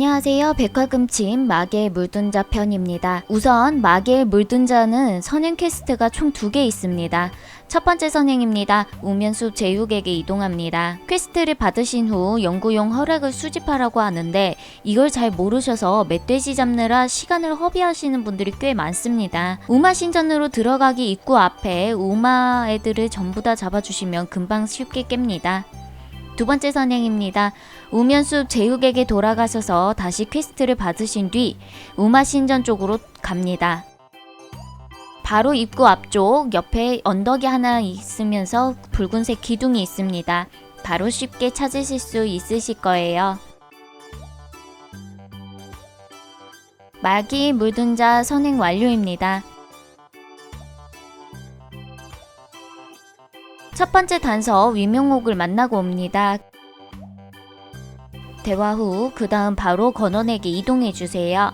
안녕하세요. 백화금침 마계의 물든 자 편입니다. 우선 마계의 물든 자는 선행 퀘스트가 총 두 개 있습니다. 첫 번째 선행입니다. 우면숲 제육에게 이동합니다. 퀘스트를 받으신 후 연구용 허락을 수집하라고 하는데 이걸 잘 모르셔서 멧돼지 잡느라 시간을 허비하시는 분들이 꽤 많습니다. 우마 신전으로 들어가기 입구 앞에 우마 애들을 전부 다 잡아주시면 금방 쉽게 깹니다. 두 번째 선행입니다. 우면숲 제육에게 돌아가셔서 다시 퀘스트를 받으신 뒤 우마신전 쪽으로 갑니다. 바로 입구 앞쪽 옆에 언덕이 하나 있으면서 붉은색 기둥이 있습니다. 바로 쉽게 찾으실 수 있으실 거예요. 마기 물든 자 선행 완료입니다. 첫 번째 단서 위명옥을 만나고 옵니다. 대화 후 그 다음 바로 건원에게 이동해 주세요.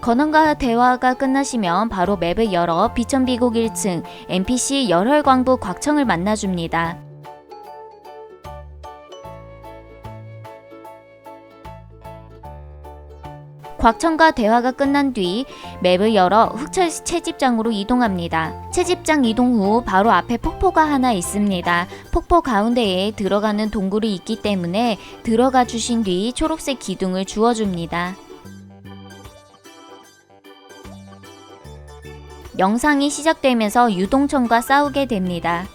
건원과 대화가 끝나시면 바로 맵을 열어 비천비곡 1층 NPC 열혈광부 곽청을 만나줍니다. 곽청과 대화가 끝난 뒤 맵을 열어 흑철 채집장으로 이동합니다. 채집장 이동 후 바로 앞에 폭포가 하나 있습니다. 폭포 가운데에 들어가는 동굴이 있기 때문에 들어가 주신 뒤 초록색 기둥을 주워줍니다. 영상이 시작되면서 유동천과 싸우게 됩니다.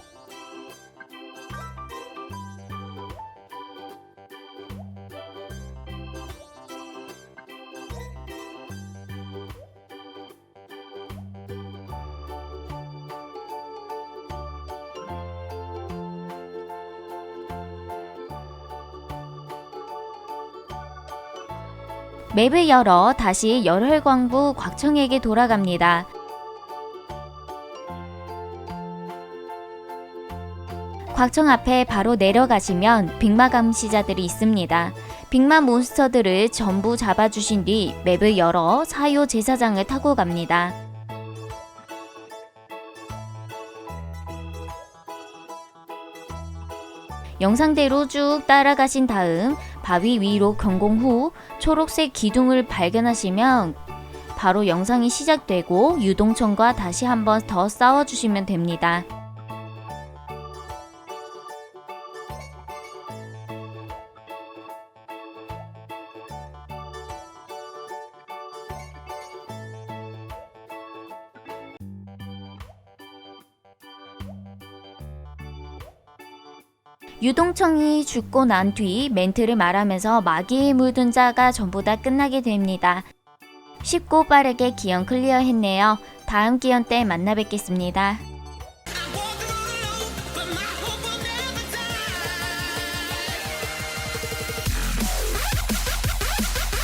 맵을 열어 다시 열혈광부 곽청에게 돌아갑니다. 곽청 앞에 바로 내려가시면 빅마 감시자들이 있습니다. 빅마 몬스터들을 전부 잡아주신 뒤 맵을 열어 사요 제사장을 타고 갑니다. 영상대로 쭉 따라가신 다음 바위 위로 경공 후 초록색 기둥을 발견하시면 바로 영상이 시작되고 유동천과 다시 한번 더 싸워주시면 됩니다. 유동청이 죽고 난 뒤 멘트를 말하면서 마귀에 물든 자가 전부 다 끝나게 됩니다. 쉽고 빠르게 기연 클리어 했네요. 다음 기연 때 만나 뵙겠습니다.